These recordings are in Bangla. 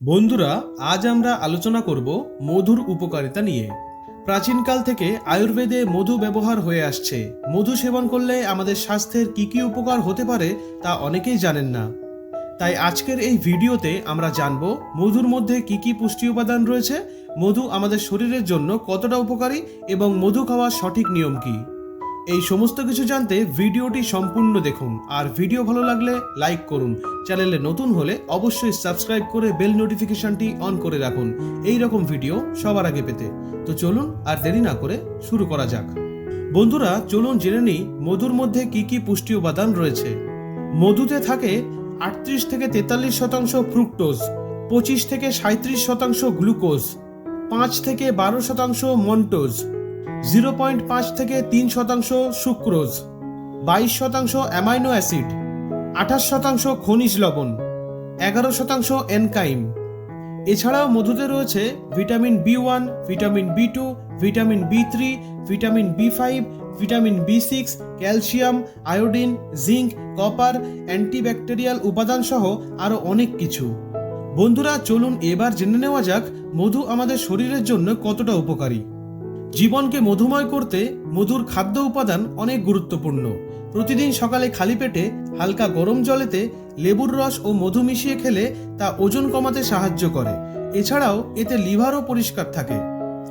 বন্ধুরা, আজ আমরা আলোচনা করব মধুর উপকারিতা নিয়ে। প্রাচীনকাল থেকে আয়ুর্বেদে মধু ব্যবহার হয়ে আসছে। মধু সেবন করলে আমাদের স্বাস্থ্যের কি কি উপকার হতে পারে তা অনেকেই জানেন না। তাই আজকের এই ভিডিওতে আমরা জানব মধুর মধ্যে কি কি পুষ্টি উপাদান রয়েছে, মধু আমাদের শরীরের জন্য কতটা উপকারী এবং মধু খাওয়ার সঠিক নিয়ম কি। এই সমস্ত কিছু জানতে ভিডিওটি সম্পূর্ণ দেখুন। আর ভিডিও ভালো লাগলে লাইক করুন। চ্যানেলে নতুন হলে অবশ্যই সাবস্ক্রাইব করে বেল নোটিফিকেশনটি অন করে রাখুন। এই রকম ভিডিও সবার আগে পেতে। তো চলুন আর দেরি না করে শুরু করা যাক। বন্ধুরা, চলুন জেনে নিই মধুর মধ্যে কি কি পুষ্টি উপাদান রয়েছে। মধুতে থাকে আটত্রিশ থেকে তেতাল্লিশ শতাংশ ফ্রুক্টোজ, পঁচিশ থেকে সাঁত্রিশ শতাংশ গ্লুকোজ, পাঁচ থেকে বারো শতাংশ মন্টোজ জিরো পয়েন্ট পাঁচ থেকে তিন শতাংশ সুক্রোজ, বাইশ শতাংশ অ্যামাইনো অ্যাসিড, আঠাশ শতাংশ খনিজ লবণ, এগারো শতাংশ এনকাইম। এছাড়াও মধুতে রয়েছে vitamin B one, vitamin B two, vitamin B three, vitamin B five, vitamin B six, calcium, iodine, zinc, copper, antibacterial উপাদান সহ আরও অনেক কিছু। বন্ধুরা, চলুন এবার জেনে নেওয়া যাক মধু আমাদের শরীরের জন্য কতটা উপকারী। জীবনকে মধুময় করতে মধুর খাদ্য উপাদান অনেক গুরুত্বপূর্ণ। প্রতিদিন সকালে খালি পেটে হালকা গরম জলেতে লেবুর রস ও মধু মিশিয়ে খেলে তা ওজন কমাতে সাহায্য করে। এছাড়াও এতে লিভারও পরিষ্কার থাকে।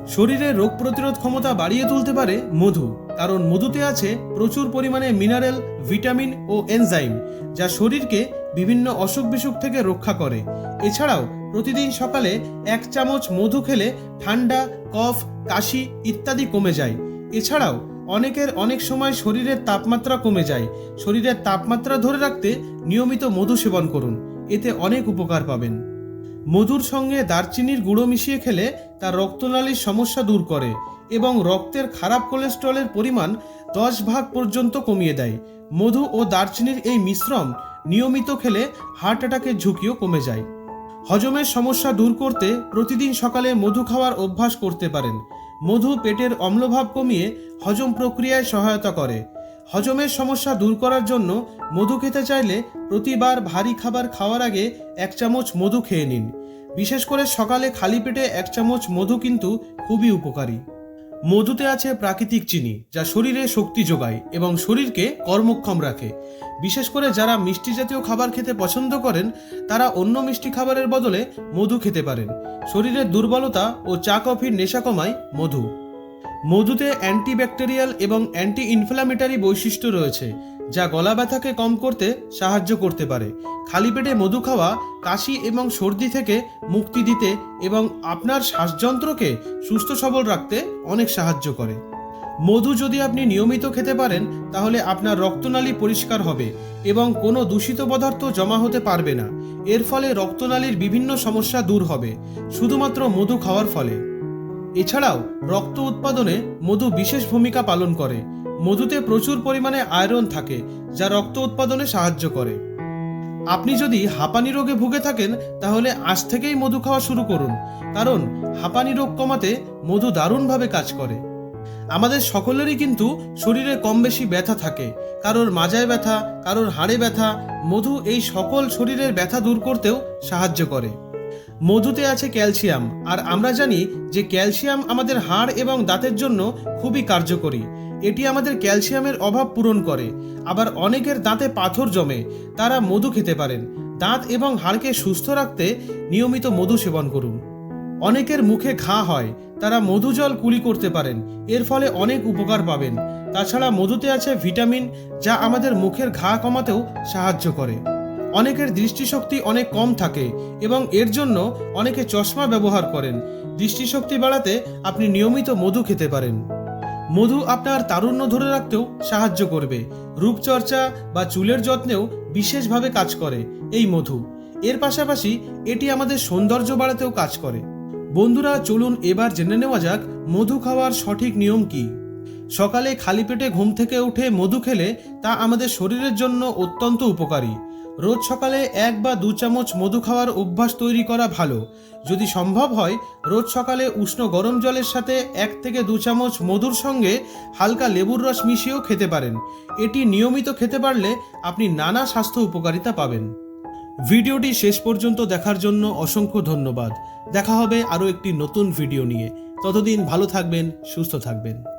শরীরে রোগ প্রতিরোধ ক্ষমতা বাড়িয়ে তুলতে পারে মধু। কারণ মধুতে আছে প্রচুর পরিমাণে মিনারেল, ভিটামিন ও এনজাইম, যা শরীরকে বিভিন্ন অসুখ বিসুখ থেকে রক্ষা করে। এছাড়াও প্রতিদিন সকালে এক চামচ মধু খেলে ঠান্ডা, কফ, কাশি ইত্যাদি কমে যায়। এছাড়াও অনেকের অনেক সময় শরীরের তাপমাত্রা কমে যায়। শরীরের তাপমাত্রা ধরে রাখতে নিয়মিত মধু সেবন করুন। এতে অনেক উপকার পাবেন। মধুর সঙ্গে দারচিনির গুঁড়ো মিশিয়ে খেলে তা রক্তনালীর সমস্যা দূর করে এবং রক্তের খারাপ কোলেস্ট্রলের পরিমাণ দশ ভাগ পর্যন্ত কমিয়ে দেয়। মধু ও দারচিনির এই মিশ্রণ নিয়মিত খেলে হার্ট অ্যাটাকের ঝুঁকিও কমে যায়। হজমের সমস্যা দূর করতে প্রতিদিন সকালে মধু খাওয়ার অভ্যাস করতে পারেন। মধু পেটের অম্লভাব কমিয়ে হজম প্রক্রিয়ায় সহায়তা করে। হজমের সমস্যা দূর করার জন্য মধু খেতে চাইলে প্রতিবার ভারী খাবার খাওয়ার আগে এক চামচ মধু খেয়ে নিন। বিশেষ করে সকালে খালি পেটে এক চামচ মধু কিন্তু খুবই উপকারী। মধুতে আছে প্রাকৃতিক চিনি, যা শরীরে শক্তি যোগায় এবং শরীরকে কর্মক্ষম রাখে। বিশেষ করে যারা মিষ্টি জাতীয় খাবার খেতে পছন্দ করেন, তারা অন্য মিষ্টি খাবারের বদলে মধু খেতে পারেন। শরীরের দুর্বলতা ও চা কফির নেশা কমায় মধু। মধুতে অ্যান্টিব্যাকটেরিয়াল এবং অ্যান্টি ইনফ্লামেটারি বৈশিষ্ট্য রয়েছে যা গলা ব্যথাকে কম করতে সাহায্য করতে পারে। খালি পেটে মধু খাওয়া, কাশি এবং সর্দি থেকে মুক্তি দিতে এবং আপনার শ্বাসযন্ত্রকে সুস্থ সবল রাখতে অনেক সাহায্য করে। মধু যদি আপনি নিয়মিত খেতে পারেন, তাহলে আপনার রক্তনালী পরিষ্কার হবে এবং কোনো দূষিত পদার্থ জমা হতে পারবে না। এর ফলে রক্তনালীর বিভিন্ন সমস্যা দূর হবে, শুধুমাত্র মধু খাওয়ার ফলে। এছাড়াও রক্ত উৎপাদনে মধু বিশেষ ভূমিকা পালন করে। মধুতে প্রচুর পরিমাণে আয়রন থাকে, যা রক্ত উৎপাদনে সাহায্য করে। আপনি যদি হাঁপানি রোগে ভুগে থাকেন, তাহলে আজ থেকেই মধু খাওয়া শুরু করুন, কারণ হাঁপানি রোগ কমাতে মধু দারুণভাবে কাজ করে। আমাদের সকলেরই কিন্তু শরীরে কম বেশি ব্যথা থাকে, কারোর মাজায় ব্যথা, কারোর হাড়ে ব্যথা, মধু এই সকল শরীরের ব্যথা দূর করতেও সাহায্য করে। মধুতে আছে ক্যালসিয়াম। আর আমরা জানি যে ক্যালসিয়াম আমাদের হাড় এবং দাঁতের জন্য খুবই কার্যকরী। এটি আমাদের ক্যালসিয়ামের অভাব পূরণ করে। আবার অনেকের দাঁতে পাথর জমে। তারা মধু খেতে পারেন। দাঁত এবং হাড়কে সুস্থ রাখতে নিয়মিত মধু সেবন করুন। অনেকের মুখে ঘা হয়। তারা মধু জল কুলি করতে পারেন। এর ফলে অনেক উপকার পাবেন। তাছাড়া মধুতে আছে ভিটামিন, যা আমাদের মুখের ঘা কমাতেও সাহায্য করে। অনেকের দৃষ্টিশক্তি অনেক কম থাকে এবং এর জন্য অনেকে চশমা ব্যবহার করেন। দৃষ্টিশক্তি বাড়াতে আপনি নিয়মিত মধু খেতে পারেন। মধু আপনার তারুণ্য ধরে রাখতেও সাহায্য করবে। রূপচর্চা বা চুলের যত্নেও বিশেষভাবে কাজ করে এই মধু। এর পাশাপাশি এটি আমাদের সৌন্দর্য বাড়াতেও কাজ করে। বন্ধুরা, চলুন এবার জেনে নেওয়া যাক মধু খাওয়ার সঠিক নিয়ম কি। সকালে খালি পেটে ঘুম থেকে উঠে মধু খেলে তা আমাদের শরীরের জন্য অত্যন্ত উপকারী। রোজ সকালে এক বা দু চামচ মধু খাওয়ার অভ্যাস তৈরি করা ভালো। যদি সম্ভব হয়, রোজ সকালে উষ্ণ গরম জলের সাথে এক থেকে দু চামচ মধুর সঙ্গে হালকা লেবুর রস মিশিয়েও খেতে পারেন। এটি নিয়মিত খেতে পারলে আপনি নানা স্বাস্থ্য উপকারিতা পাবেন। ভিডিওটি শেষ পর্যন্ত দেখার জন্য অসংখ্য ধন্যবাদ। দেখা হবে আরও একটি নতুন ভিডিও নিয়ে। ততদিন ভালো থাকবেন, সুস্থ থাকবেন।